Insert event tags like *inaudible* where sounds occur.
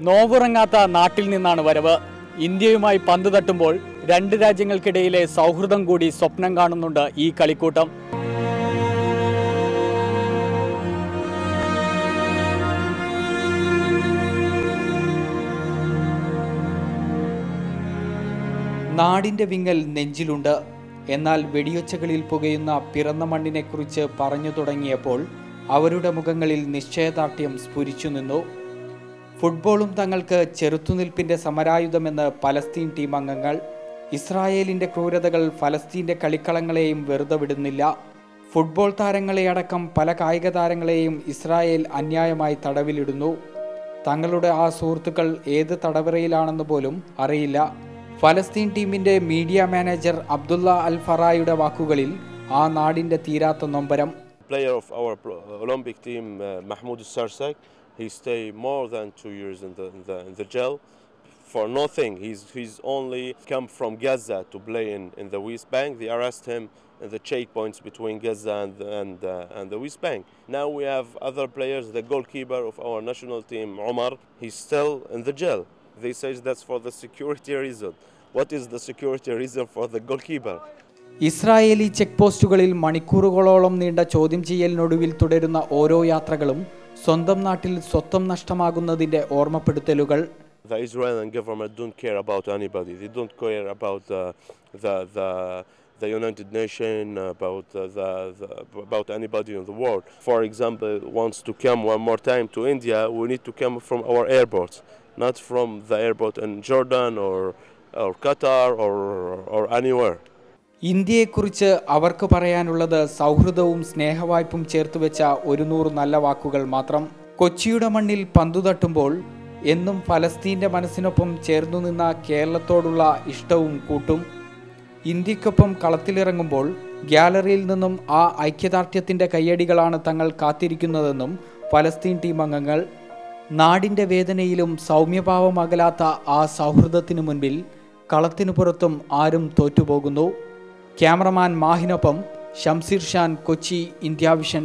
നോവുറങ്ങാത്ത നാട്ടിൽ നിന്നാണ് വരവ്. ഇന്ത്യയുമായി പന്ത് തട്ടുമ്പോൾ രണ്ട് രാജ്യങ്ങൾക്കിടയിലെ സൗഹൃദം കൂടി സ്വപ്നം കാണുന്നുണ്ട് ഈ കളിക്കൂട്ടം. നാടിന്റെ വിങ്ങൽ നെഞ്ചിലുണ്ട്. എന്നാൽ വെടിയൊച്ചകളിൽ പുകയുന്ന പിറന്ന മണ്ണിനെക്കുറിച്ച് പറഞ്ഞു തുടങ്ങിയപ്പോൾ അവരുടെ മുഖങ്ങളിൽ നിശ്ചയദാർഢ്യം സ്ഫുരിച്ചു നിന്നു. ഫുട്ബോളും തങ്ങൾക്ക് ചെറുത്തുനിൽപ്പിന്റെ സമരായുധമെന്ന് പലസ്തീൻ ടീം അംഗങ്ങൾ. ഇസ്രായേലിന്റെ ക്രൂരതകൾ ഫലസ്തീന്റെ കളിക്കളങ്ങളെയും വെറുതെ വിടുന്നില്ല. ഫുട്ബോൾ താരങ്ങളെ അടക്കം പല കായിക താരങ്ങളെയും ഇസ്രായേൽ അന്യായമായി തടവിലിടുന്നു. തങ്ങളുടെ ആ സുഹൃത്തുക്കൾ ഏത് തടവറയിലാണെന്ന് പോലും അറിയില്ല. ഫലസ്തീൻ ടീമിന്റെ മീഡിയ മാനേജർ അബ്ദുള്ള അൽ ഫറായുടെ വാക്കുകളിൽ ആ നാടിന്റെ തീരാത്ത നൊമ്പരം. Player of our Olympic team Mahmoud Sarsak. He stayed more than two years in the, in the, in the jail for nothing. He's, he's only come from Gaza to play in, in the West Bank. They arrest him in the checkpoints between Gaza and, and, uh, and the West Bank. Now we have other players, the goalkeeper of our national team, Omar, he's still in the jail. They say that's for the security *laughs* reason. What is the security reason for the goalkeeper? Israeli check പോസ്റ്റുകളിൽ മണിക്കൂറുകളോളം നീണ്ട ചോദ്യം ചെയ്യലിനൊടുവിൽ തുടരുന്ന ഓരോ യാത്രകളും സ്വന്തം നാട്ടിൽ സ്വത്വം നഷ്ടമാകുന്നതിന്റെ ഓർമ്മപ്പെടുത്തലുകൾ the Israeli government don't care about anybody. They don't care about uh, the the the United Nations, about uh, the, the about anybody in the world. For example, wants to come one more time to India, we need to come from our airports, not from the airport in Jordan or or Qatar or or anywhere. ഇന്ത്യയെക്കുറിച്ച് അവർക്ക് പറയാനുള്ളത് സൗഹൃദവും സ്നേഹവായ്പും ചേർത്ത് വെച്ച ഒരു നൂറ് നല്ല വാക്കുകൾ മാത്രം. കൊച്ചിയുടെ മണ്ണിൽ പന്തു തട്ടുമ്പോൾ എന്നും ഫലസ്തീന്റെ മനസ്സിനൊപ്പം ചേർന്നു നിന്ന കേരളത്തോടുള്ള ഇഷ്ടവും കൂട്ടും. ഇന്ത്യക്കൊപ്പം കളത്തിലിറങ്ങുമ്പോൾ ഗ്യാലറിയിൽ നിന്നും ആ ഐക്യദാർഢ്യത്തിന്റെ കയ്യടികളാണ് തങ്ങൾ കാത്തിരിക്കുന്നതെന്നും ഫലസ്തീൻ ടീം അംഗങ്ങൾ. നാടിന്റെ വേദനയിലും സൗമ്യഭാവമകലാത്ത ആ സൗഹൃദത്തിനു മുൻപിൽ കളത്തിനു പുറത്തും ആരും തോറ്റുപോകുന്നു. ക്യാമറമാൻ മാഹിനൊപ്പം ഷംസീർ ഷാൻ കൊച്ചി ഇന്ത്യ വിഷൻ